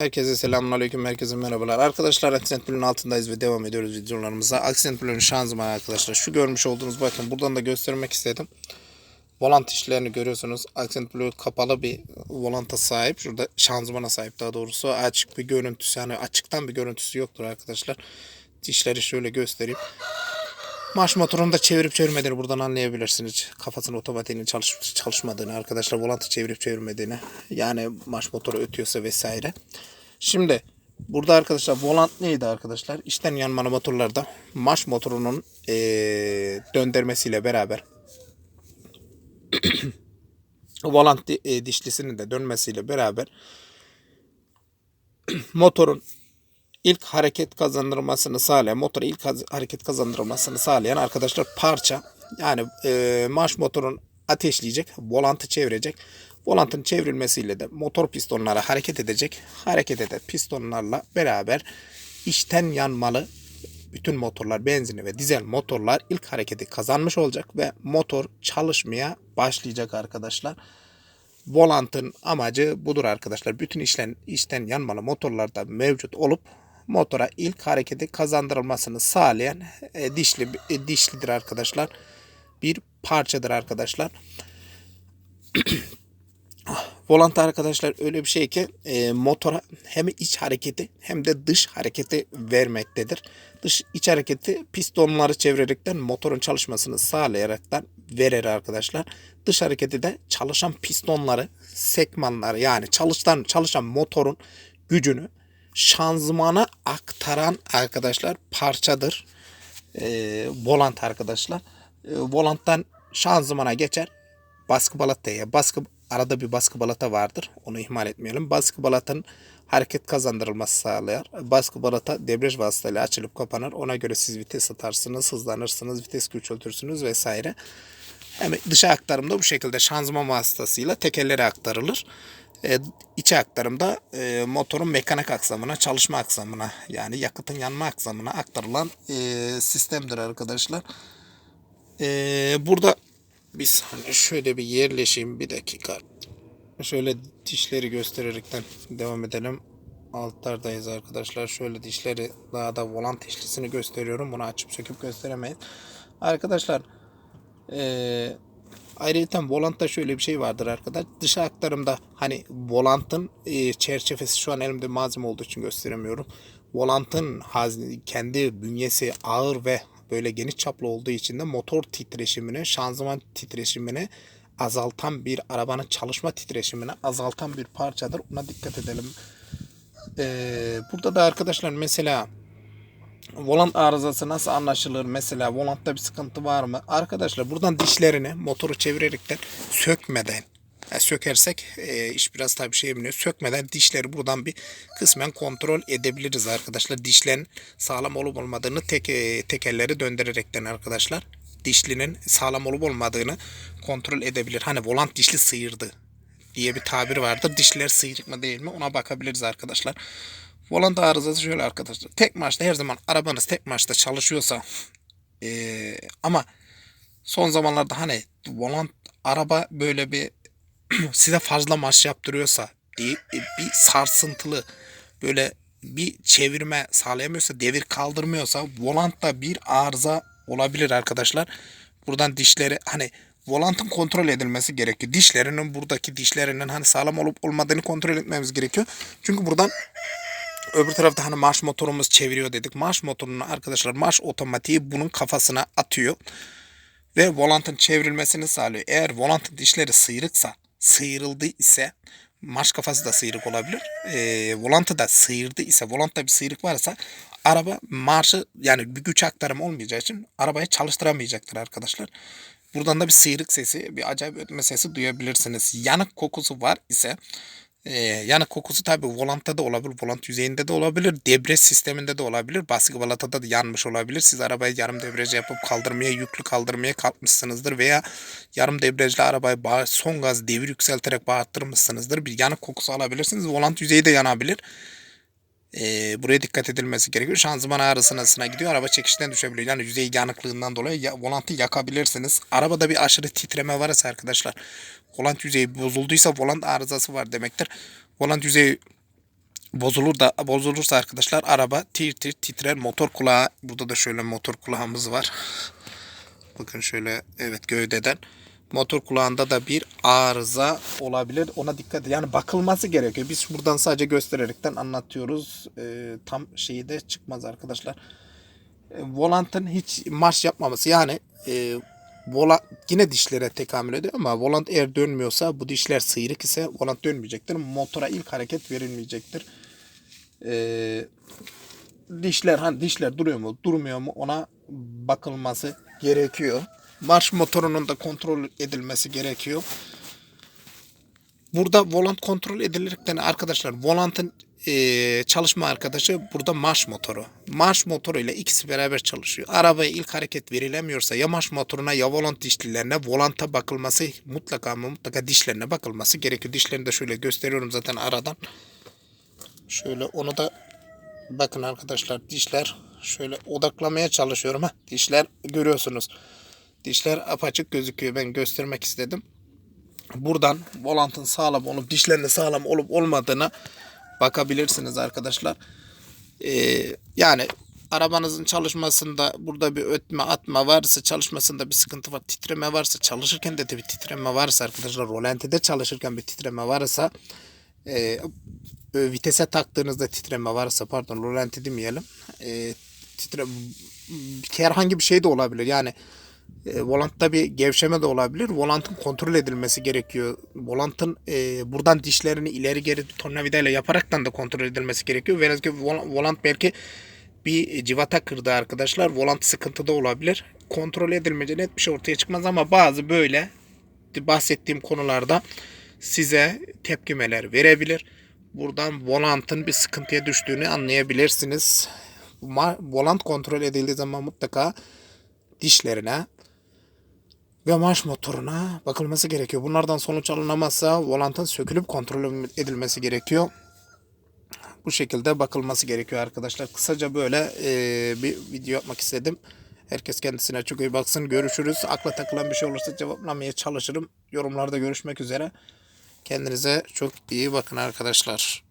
Herkese selamünaleyküm, herkese merhabalar. Arkadaşlar Accent Blue'nun altındayız ve devam ediyoruz videolarımıza. Accent Blue'nun şanzımanı arkadaşlar. Şu görmüş olduğunuz bakın buradan da göstermek istedim. Volant işlerini görüyorsunuz. Accent Blue kapalı bir volanta sahip. Şurada şanzımana sahip daha doğrusu. Açık bir görüntüsü yani açıktan bir görüntüsü yoktur arkadaşlar. Dişleri şöyle göstereyim. Marş motorunu da çevirip çevirmediğini buradan anlayabilirsiniz. Kafasının otomatiğinin çalışıp çalışmadığını arkadaşlar. Volantı çevirip çevirmediğini. Yani marş motoru ötüyorsa vesaire. Şimdi burada arkadaşlar volant neydi arkadaşlar? İçten yanmalı motorlarda marş motorunun eee döndürmesiyle beraber volant e, dişlisinin de dönmesiyle beraber motorun ilk hareket kazandırmasını sağlayan, motora ilk hareket kazandırmasını sağlayan arkadaşlar parça. Yani e, marş motorun ateşleyecek, volantı çevirecek. Volantın çevrilmesiyle de motor pistonları hareket edecek. Hareket eden pistonlarla beraber içten yanmalı bütün motorlar, benzinli ve dizel motorlar ilk hareketi kazanmış olacak ve motor çalışmaya başlayacak arkadaşlar. Volantın amacı budur arkadaşlar. Bütün işlen, içten yanmalı motorlarda mevcut olup motora ilk hareketi kazandırılmasını sağlayan e, dişli e, dişlidir arkadaşlar. Bir parçadır arkadaşlar. Volant arkadaşlar öyle bir şey ki e, motora hem iç hareketi hem de dış hareketi vermektedir. Dış iç hareketi pistonları çevirerekten motorun çalışmasını sağlayaraktan verir arkadaşlar. Dış hareketi de çalışan pistonları, sekmanları yani çalışan çalışan motorun gücünü şanzımana aktaran arkadaşlar parçadır. E, volant arkadaşlar. E, volanttan şanzımana geçer baskı balataya baskı arada bir baskı balata vardır. Onu ihmal etmeyelim. Baskı balatın hareket kazandırılması sağlar. Baskı balata debriyaj vasıtasıyla açılıp kapanır. Ona göre siz vites atarsınız, hızlanırsınız, vites küçültürsünüz vesaire. Hem dışa aktarımda bu şekilde şanzıman vasıtasıyla tekerlere aktarılır. E, içe aktarımda e, motorun mekanik aksamına, çalışma aksamına yani yakıtın yanma aksamına aktarılan e, sistemdir arkadaşlar. E, burada bir saniye şöyle bir yerleşeyim bir dakika. Şöyle dişleri göstererekten devam edelim. Altlardayız arkadaşlar. Şöyle dişleri daha da volant dişlisini gösteriyorum. Bunu açıp söküp gösteremeyiz. Arkadaşlar eee Ayrıca volantta şöyle bir şey vardır arkadaş. Dışa aktarımda hani volantın e, çerçevesi şu an elimde malzeme olduğu için gösteremiyorum. Volantın hazne, kendi bünyesi ağır ve böyle geniş çaplı olduğu için de motor titreşimini, şanzıman titreşimini azaltan bir arabanın çalışma titreşimini azaltan bir parçadır. Ona dikkat edelim. Ee, burada da arkadaşlar mesela volant arızası nasıl anlaşılır? Mesela volantta bir sıkıntı var mı? Arkadaşlar buradan dişlerini motoru çevirerekten sökmeden yani sökersek e, iş biraz tabii şey biniyor. Sökmeden dişleri buradan bir kısmen kontrol edebiliriz arkadaşlar. Dişlerin sağlam olup olmadığını tek e, tekerleri döndürerekten arkadaşlar. Dişlinin sağlam olup olmadığını kontrol edebilir. Hani volant dişli sıyırdı diye bir tabir vardır. Dişler sıyrık mı değil mi ona bakabiliriz arkadaşlar. Volant arızası şöyle arkadaşlar. Tek marşta her zaman arabanız tek marşta çalışıyorsa eee, ama son zamanlarda hani volant araba böyle bir size fazla marş yaptırıyorsa diye bir sarsıntılı böyle bir çevirme sağlayamıyorsa devir kaldırmıyorsa volantta bir arıza olabilir arkadaşlar. Buradan dişleri hani volantın kontrol edilmesi gerekiyor. Dişlerinin buradaki dişlerinin hani sağlam olup olmadığını kontrol etmemiz gerekiyor. Çünkü buradan Öbür tarafta hani marş motorumuz çeviriyor dedik. Marş motorunu arkadaşlar marş otomatiği bunun kafasına atıyor. Ve volantın çevrilmesini sağlıyor. Eğer volantın dişleri sıyrıksa, sıyrıldı ise marş kafası da sıyrık olabilir. Ee, volantı da sıyırdı ise, volantta bir sıyrık varsa araba marşı yani bir güç aktarımı olmayacağı için arabayı çalıştıramayacaktır arkadaşlar. Buradan da bir sıyrık sesi, bir acayip ötme sesi duyabilirsiniz. Yanık kokusu var ise ee, yanık kokusu tabi volantta da olabilir, volant yüzeyinde de olabilir, debriyaj sisteminde de olabilir, baskı balatada da yanmış olabilir. Siz arabayı yarım debriyaj yapıp kaldırmaya, yüklü kaldırmaya kalkmışsınızdır veya yarım debriyajla arabayı son gaz devir yükselterek bağırttırmışsınızdır. Bir yanık kokusu alabilirsiniz. Volant yüzeyi de yanabilir. Ee, buraya dikkat edilmesi gerekiyor. Şanzıman ağrısına gidiyor. Araba çekişten düşebiliyor. Yani yüzey yanıklığından dolayı ya, volantı yakabilirsiniz. Arabada bir aşırı titreme varsa arkadaşlar volant yüzeyi bozulduysa volant arızası var demektir. Volant yüzeyi bozulur da bozulursa arkadaşlar araba tir tir titrer motor kulağı burada da şöyle motor kulağımız var. Bakın şöyle evet gövdeden motor kulağında da bir arıza olabilir. Ona dikkat edin. Yani bakılması gerekiyor. Biz buradan sadece göstererekten anlatıyoruz. Ee, tam şeyi de çıkmaz arkadaşlar. E, volantın hiç marş yapmaması yani e, vola, yine dişlere tekamül ediyor ama volant eğer dönmüyorsa bu dişler sıyrık ise volant dönmeyecektir. Motora ilk hareket verilmeyecektir. E, dişler hani dişler duruyor mu durmuyor mu ona bakılması gerekiyor. Marş motorunun da kontrol edilmesi gerekiyor. Burada volant kontrol edilirken arkadaşlar volantın eee, çalışma arkadaşı burada marş motoru. Marş motoru ile ikisi beraber çalışıyor. Arabaya ilk hareket verilemiyorsa ya marş motoruna ya volant dişlilerine volanta bakılması mutlaka ama mutlaka dişlerine bakılması gerekiyor. Dişlerini de şöyle gösteriyorum zaten aradan. Şöyle onu da bakın arkadaşlar dişler şöyle odaklamaya çalışıyorum. ha dişler görüyorsunuz. Dişler apaçık gözüküyor. Ben göstermek istedim buradan volantın sağlam olup dişlerinin sağlam olup olmadığına bakabilirsiniz arkadaşlar. Ee, yani arabanızın çalışmasında burada bir ötme atma varsa çalışmasında bir sıkıntı var titreme varsa çalışırken de bir titreme varsa arkadaşlar rolantide çalışırken bir titreme varsa e, vitese taktığınızda titreme varsa pardon rolanti demeyelim e, titre herhangi bir şey de olabilir yani e, volantta bir gevşeme de olabilir. Volantın kontrol edilmesi gerekiyor. Volantın e, buradan dişlerini ileri geri tornavidayla yaparaktan da kontrol edilmesi gerekiyor. Velev ki vol- volant belki bir civata kırdı arkadaşlar. Volant sıkıntıda olabilir. Kontrol edilmeyince net bir şey ortaya çıkmaz ama bazı böyle bahsettiğim konularda size tepkimeler verebilir. Buradan volantın bir sıkıntıya düştüğünü anlayabilirsiniz. Volant kontrol edildiği zaman mutlaka dişlerine ve marş motoruna bakılması gerekiyor. Bunlardan sonuç alınamazsa volantın sökülüp kontrol edilmesi gerekiyor. Bu şekilde bakılması gerekiyor arkadaşlar. Kısaca böyle e, bir video yapmak istedim. Herkes kendisine çok iyi baksın. Görüşürüz. Akla takılan bir şey olursa cevaplamaya çalışırım. Yorumlarda görüşmek üzere. Kendinize çok iyi bakın arkadaşlar.